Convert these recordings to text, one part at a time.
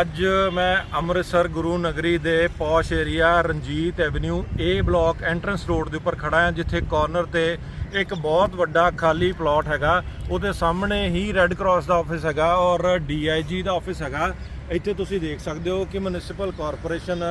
ਅੱਜ ਮੈਂ ਅੰਮ੍ਰਿਤਸਰ ਗੁਰੂ ਨਗਰੀ ਦੇ posh area Ranjit avenue A block entrance road ਦੇ ਉੱਪਰ ਖੜਾ ਹਾਂ, ਜਿੱਥੇ ਕਾਰਨਰ ਤੇ ਇੱਕ ਬਹੁਤ ਵੱਡਾ ਖਾਲੀ ਪਲਾਟ ਹੈਗਾ। ਉਹਦੇ ਸਾਹਮਣੇ ਹੀ ਰੈੱਡ ਕਰਾਸ ਦਾ ਆਫਿਸ ਹੈਗਾ ਔਰ ਡੀਆਈਜੀ ਦਾ ਆਫਿਸ ਹੈਗਾ। ਇੱਥੇ ਤੁਸੀਂ ਦੇਖ ਸਕਦੇ ਹੋ ਕਿ ਮਿਊਨਿਸਪਲ ਕਾਰਪੋਰੇਸ਼ਨ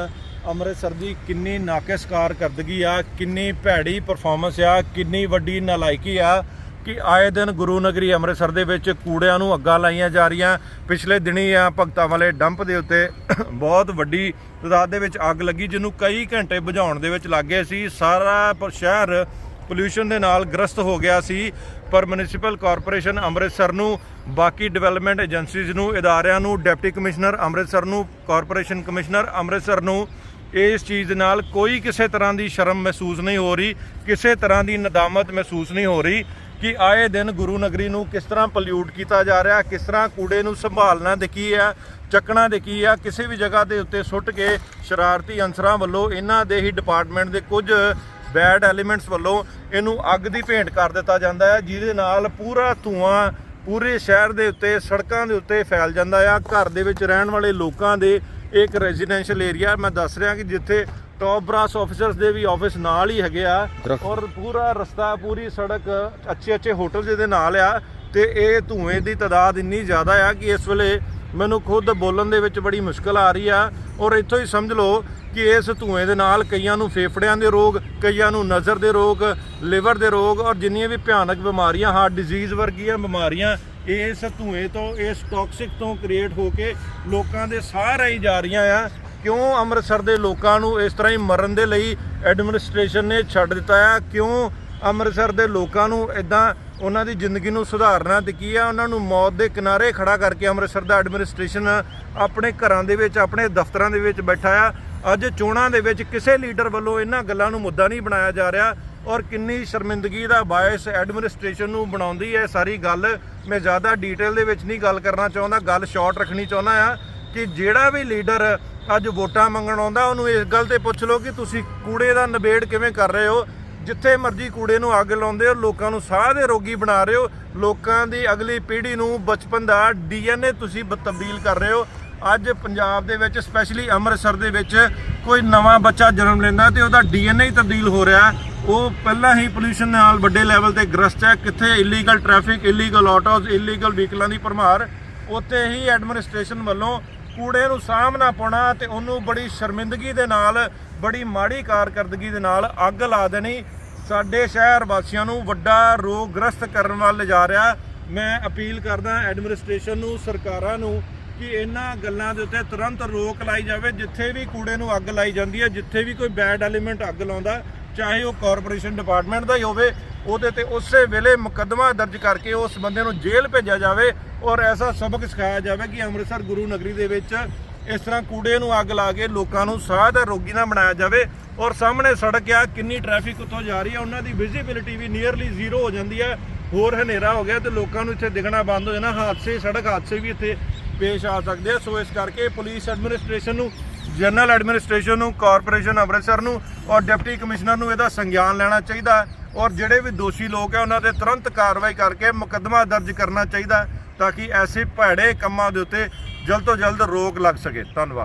ਅੰਮ੍ਰਿਤਸਰ ਦੀ ਕਿੰਨੀ ਨਾਕਿਸ ਕਾਰਕਰਦਗੀ ਆ, ਕਿੰਨੀ ਭੈੜੀ ਪਰਫਾਰਮੈਂਸ ਆ, ਕਿੰਨੀ ਵੱਡੀ ਨਲਾਇਕੀ ਆ। ਕਿ ਆਏ ਦਿਨ ਗੁਰੂ ਨਗਰੀ ਅੰਮ੍ਰਿਤਸਰ ਦੇ ਵਿੱਚ ਕੂੜਿਆਂ ਨੂੰ ਅੱਗਾਂ ਲਾਈਆਂ ਜਾ ਰਹੀਆਂ। ਪਿਛਲੇ ਦਿਨੀ ਆ ਭਗਤਾਂ ਵਾਲੇ ਡੰਪ ਦੇ ਉੱਤੇ ਬਹੁਤ ਵੱਡੀ ਤਦਾਦ ਦੇ ਵਿੱਚ ਅੱਗ ਲੱਗੀ, ਜਿਹਨੂੰ ਕਈ ਘੰਟੇ ਬੁਝਾਉਣ ਦੇ ਵਿੱਚ ਲੱਗੇ ਸੀ। ਸਾਰਾ ਸ਼ਹਿਰ ਪੋਲਿਊਸ਼ਨ ਦੇ ਨਾਲ ਗ੍ਰਸਤ ਹੋ ਗਿਆ ਸੀ, ਪਰ ਮਿਊਨਿਸਪਲ ਕਾਰਪੋਰੇਸ਼ਨ ਅੰਮ੍ਰਿਤਸਰ ਨੂੰ, ਬਾਕੀ ਡਿਵੈਲਪਮੈਂਟ ਏਜੰਸੀਜ਼ ਨੂੰ, ਇਦਾਰਿਆਂ ਨੂੰ, ਡਿਪਟੀ ਕਮਿਸ਼ਨਰ ਅੰਮ੍ਰਿਤਸਰ ਨੂੰ, ਕਾਰਪੋਰੇਸ਼ਨ ਕਮਿਸ਼ਨਰ ਅੰਮ੍ਰਿਤਸਰ ਨੂੰ, ਇਸ ਚੀਜ਼ ਦੇ ਨਾਲ ਕੋਈ ਕਿਸੇ ਤਰ੍ਹਾਂ ਦੀ ਸ਼ਰਮ ਮਹਿਸੂਸ ਨਹੀਂ ਹੋ ਰਹੀ, ਕਿਸੇ ਤਰ੍ਹਾਂ ਦੀ ਨਦਾਮਤ ਮਹਿਸੂਸ ਨਹੀਂ ਹੋ ਰਹੀ। ਕਿ ਆਏ ਦਿਨ ਗੁਰੂ ਨਗਰੀ ਨੂੰ ਕਿਸ ਤਰ੍ਹਾਂ ਪੋਲਿਊਟ ਕੀਤਾ ਜਾ ਰਿਹਾ, ਕਿਸ ਤਰ੍ਹਾਂ ਕੂੜੇ ਨੂੰ ਸੰਭਾਲਣਾ ਦੇ ਕੀ ਆ, ਚੱਕਣਾ ਦੇ ਕੀ ਆ, ਕਿਸੇ ਵੀ ਜਗ੍ਹਾ ਦੇ ਉੱਤੇ ਸੁੱਟ ਕੇ ਸ਼ਰਾਰਤੀ ਅਨਸਰਾਂ ਵੱਲੋਂ ਇਹਨਾਂ ਦੇ ਹੀ ਡਿਪਾਰਟਮੈਂਟ ਦੇ ਕੁਝ ਬੈਡ ਐਲੀਮੈਂਟਸ ਵੱਲੋਂ ਇਹਨੂੰ ਅੱਗ ਦੀ ਭੇਂਟ ਕਰ ਦਿੱਤਾ ਜਾਂਦਾ ਹੈ, ਜਿਹਦੇ ਨਾਲ ਪੂਰਾ ਧੂਆਂ ਪੂਰੇ ਸ਼ਹਿਰ ਦੇ ਉੱਤੇ, ਸੜਕਾਂ ਦੇ ਉੱਤੇ ਫੈਲ ਜਾਂਦਾ ਆ। ਘਰ ਦੇ ਵਿੱਚ ਰਹਿਣ ਵਾਲੇ ਲੋਕਾਂ ਦੇ ਇੱਕ ਰੈਜ਼ੀਡੈਂਸ਼ੀਅਲ ਏਰੀਆ ਮੈਂ ਦੱਸ ਰਿਹਾ ਕਿ ਜਿੱਥੇ ਟੌਪ ਬ੍ਰਾਸ ਆਫੀਸਰਸ ਦੇ ਵੀ ਆਫਿਸ ਨਾਲ ਹੀ ਹੈਗੇ ਆ। ਔਰ ਪੂਰਾ ਰਸਤਾ ਪੂਰੀ ਸੜਕ ਅੱਛੇ ਅੱਛੇ ਹੋਟਲ ਜਿਹਦੇ ਨਾਲ ਆ। ਤੇ ਇਹ ਧੂਏ ਦੀ ਤਾਦਾਦ ਇੰਨੀ ਜ਼ਿਆਦਾ ਆ ਕਿ ਇਸ ਵੇਲੇ ਮੈਨੂੰ ਖੁਦ ਬੋਲਣ ਦੇ ਵਿੱਚ ਬੜੀ ਮੁਸ਼ਕਲ ਆ ਰਹੀ ਆ। ਔਰ ਇੱਥੋਂ ਹੀ ਸਮਝ ਲਓ ਕਿ ਇਸ ਧੂਏ ਦੇ ਨਾਲ ਕਈਆਂ ਨੂੰ ਫੇਫੜਿਆਂ ਦੇ ਰੋਗ ਕਈਆਂ ਨੂੰ ਨਜ਼ਰ ਦੇ ਰੋਗ ਲਿਵਰ ਦੇ ਰੋਗ ਔਰ ਜਿੰਨੀਆਂ ਵੀ ਭਿਆਨਕ ਬਿਮਾਰੀਆਂ ਹਾਰਟ ਡਿਜ਼ੀਜ਼ ਵਰਗੀਆਂ ਬਿਮਾਰੀਆਂ ਇਸ ਧੂਏ ਤੋਂ ਇਸ ਟੌਕਸਿਕ ਤੋਂ ਕ੍ਰੀਏਟ ਹੋ ਕੇ ਲੋਕਾਂ ਦੇ ਸਾਹ ਰਾਹੀਂ ਜਾ ਰਹੀਆਂ ਆ। ਕਿਉਂ ਅੰਮ੍ਰਿਤਸਰ ਦੇ ਲੋਕਾਂ ਨੂੰ ਇਸ ਤਰ੍ਹਾਂ ਹੀ ਮਰਨ ਦੇ ਲਈ ਐਡਮਿਨਿਸਟ੍ਰੇਸ਼ਨ ਨੇ ਛੱਡ ਦਿੱਤਾ ਆ? ਕਿਉਂ ਅੰਮ੍ਰਿਤਸਰ ਦੇ ਲੋਕਾਂ ਨੂੰ ਇਦਾਂ ਉਹਨਾਂ ਦੀ ਜ਼ਿੰਦਗੀ ਨੂੰ ਸੁਧਾਰਨਾ ਤੇ ਕੀ ਆ? ਉਹਨਾਂ ਨੂੰ ਮੌਤ ਦੇ ਕਿਨਾਰੇ ਖੜਾ ਕਰਕੇ ਅੰਮ੍ਰਿਤਸਰ ਦਾ ਐਡਮਿਨਿਸਟ੍ਰੇਸ਼ਨ ਆਪਣੇ ਘਰਾਂ ਦੇ ਵਿੱਚ, ਆਪਣੇ ਦਫ਼ਤਰਾਂ ਦੇ ਵਿੱਚ ਬੈਠਾ ਆ। ਅੱਜ ਚੋਣਾਂ ਦੇ ਵਿੱਚ ਕਿਸੇ ਲੀਡਰ ਵੱਲੋਂ ਇਹਨਾਂ ਗੱਲਾਂ ਨੂੰ ਮੁੱਦਾ ਨਹੀਂ ਬਣਾਇਆ ਜਾ ਰਿਹਾ ਔਰ ਕਿੰਨੀ ਸ਼ਰਮਿੰਦਗੀ ਦਾ ਬਾਇਸ ਐਡਮਿਨਿਸਟ੍ਰੇਸ਼ਨ ਨੂੰ ਬਣਾਉਂਦੀ ਹੈ ਸਾਰੀ ਗੱਲ। ਮੈਂ ਜ਼ਿਆਦਾ ਡਿਟੇਲ ਦੇ ਵਿੱਚ ਨਹੀਂ ਗੱਲ ਕਰਨਾ ਚਾਹੁੰਦਾ, ਗੱਲ ਸ਼ਾਰਟ ਰੱਖਣੀ ਚਾਹੁੰਦਾ ਆ ਕਿ ਜਿਹੜਾ ਵੀ ਲੀਡਰ ਅੱਜ ਵੋਟਾਂ ਮੰਗਣ ਆਉਂਦਾ, ਉਹਨੂੰ ਇਸ ਗੱਲ ਤੇ ਪੁੱਛ ਲਓ ਕਿ ਤੁਸੀਂ ਕੂੜੇ ਦਾ ਨਿਬੇੜ ਕਿਵੇਂ ਕਰ ਰਹੇ ਹੋ? ਜਿੱਥੇ ਮਰਜ਼ੀ ਕੂੜੇ ਨੂੰ ਅੱਗ ਲਾਉਂਦੇ ਹੋ, ਲੋਕਾਂ ਨੂੰ ਸਾਹ ਦੇ ਰੋਗੀ ਬਣਾ ਰਹੇ ਹੋ। ਲੋਕਾਂ ਦੀ ਅਗਲੀ ਪੀੜ੍ਹੀ ਨੂੰ ਬਚਪਨ ਦਾ ਡੀਐਨਏ ਤੁਸੀਂ ਬ- ਤਬਦੀਲ ਕਰ ਰਹੇ ਹੋ। ਅੱਜ ਪੰਜਾਬ ਦੇ ਵਿੱਚ, ਸਪੈਸ਼ਲੀ ਅੰਮ੍ਰਿਤਸਰ ਦੇ ਵਿੱਚ ਕੋਈ ਨਵਾਂ ਬੱਚਾ ਜਨਮ ਲੈਂਦਾ ਤੇ ਉਹਦਾ ਡੀਐਨਏ ਹੀ ਤਬਦੀਲ ਹੋ ਰਿਹਾ। ਉਹ ਪਹਿਲਾਂ ਹੀ ਪੋਲੂਸ਼ਨ ਨਾਲ ਵੱਡੇ ਲੈਵਲ ਤੇ ਗ੍ਰਸਤ ਹੈ। ਕਿੱਥੇ illegal traffic illegal autos illegal ਵਹੀਕਲਾਂ ਦੀ ਭਰਮਾਰ, ਉੱਥੇ ਹੀ ਐਡਮਿਨਿਸਟ੍ਰੇਸ਼ਨ ਵੱਲੋਂ ਕੂੜੇ ਨੂੰ ਸਾਹਮਣਾ ਪਾਉਣਾ ਤੇ ਉਹਨੂੰ ਬੜੀ ਸ਼ਰਮਿੰਦਗੀ ਦੇ ਨਾਲ, ਬੜੀ ਮਾੜੀ ਕਾਰਕਰਦਗੀ ਦੇ ਨਾਲ ਅੱਗ ਲਾ ਦੇਣੀ। ਸਾਡੇ ਸ਼ਹਿਰ ਵਾਸੀਆਂ ਨੂੰ ਵੱਡਾ ਰੋਗ ਗ੍ਰਸਤ ਕਰਨ ਵੱਲ ਲਿਜਾ ਰਿਹਾ। ਮੈਂ ਅਪੀਲ ਕਰਦਾ ਐਡਮਿਨਿਸਟ੍ਰੇਸ਼ਨ ਨੂੰ, ਸਰਕਾਰਾਂ ਨੂੰ ਕਿ ਇਹਨਾਂ ਗੱਲਾਂ ਦੇ ਉੱਤੇ ਤੁਰੰਤ ਰੋਕ ਲਾਈ ਜਾਵੇ। ਜਿੱਥੇ ਵੀ ਕੂੜੇ ਨੂੰ ਅੱਗ ਲਾਈ ਜਾਂਦੀ ਹੈ, ਜਿੱਥੇ ਵੀ ਕੋਈ ਬੈਡ ਐਲੀਮੈਂਟ ਅੱਗ ਲਾਉਂਦਾ, ਚਾਹੇ ਉਹ ਕਾਰਪੋਰੇਸ਼ਨ ਡਿਪਾਰਟਮੈਂਟ ਦਾ ਹੀ ਹੋਵੇ ਉਹਦੇ ਤੇ ਉਸੇ ਵੇਲੇ ਮੁਕੱਦਮਾ ਦਰਜ ਕਰਕੇ ਉਸ ਬੰਦੇ ਨੂੰ ਜੇਲ੍ਹ ਭੇਜਿਆ ਜਾਵੇ ਔਰ ਐਸਾ ਸਬਕ ਸਿਖਾਇਆ ਜਾਵੇ ਕਿ ਅੰਮ੍ਰਿਤਸਰ ਗੁਰੂ ਨਗਰੀ ਦੇ ਵਿੱਚ ਇਸ ਤਰ੍ਹਾਂ ਕੂੜੇ ਨੂੰ ਅੱਗ ਲਾ ਕੇ ਲੋਕਾਂ ਨੂੰ ਸਾਹ ਦਾ ਰੋਗੀ ਨਾ ਬਣਾਇਆ ਜਾਵੇ ਔਰ ਸਾਹਮਣੇ ਸੜਕ ਆ, ਕਿੰਨੀ ਟ੍ਰੈਫਿਕ ਉੱਥੋਂ ਜਾ ਰਹੀ ਹੈ ਉਹਨਾਂ ਦੀ ਵਿਜ਼ਿਬਿਲਿਟੀ ਵੀ ਨੀਅਰਲੀ ਜ਼ੀਰੋ ਹੋ ਜਾਂਦੀ ਹੈ ਹੋਰ ਹਨੇਰਾ ਹੋ ਗਿਆ ਤੇ ਲੋਕਾਂ ਨੂੰ ਇੱਥੇ ਦਿਖਣਾ ਬੰਦ ਹੋ ਜਾਣਾ, ਹਾਦਸੇ, ਸੜਕ ਹਾਦਸੇ ਵੀ ਇੱਥੇ ਪੇਸ਼ ਆ ਸਕਦੇ ਆ। ਸੋ ਇਸ ਕਰਕੇ ਪੁਲਿਸ ਐਡਮਿਨਿਸਟ੍ਰੇਸ਼ਨ ਨੂੰ ਜਨਰਲ ਐਡਮਿਨਿਸਟ੍ਰੇਸ਼ਨ ਨੂੰ, ਕਾਰਪੋਰੇਸ਼ਨ ਅੰਮ੍ਰਿਤਸਰ ਨੂੰ ਔਰ ਡਿਪਟੀ ਕਮਿਸ਼ਨਰ ਨੂੰ ਇਹਦਾ ਸੰਗਿਆਨ ਲੈਣਾ ਚਾਹੀਦਾ ਹੈ ਔਰ ਜਿਹੜੇ ਵੀ ਦੋਸ਼ੀ ਲੋਕ ਹੈ ਉਹਨਾਂ ਤੇ ਤੁਰੰਤ ਕਾਰਵਾਈ ਕਰਕੇ ਮੁਕੱਦਮਾ ਦਰਜ ਕਰਨਾ ਚਾਹੀਦਾ ਤਾਂ ਕਿ ਐਸੇ ਭੈੜੇ ਕੰਮਾਂ ਦੇ ਉੱਤੇ ਜਲਦ ਤੋਂ ਜਲਦ ਰੋਕ ਲੱਗ ਸਕੇ। ਧੰਨਵਾਦ।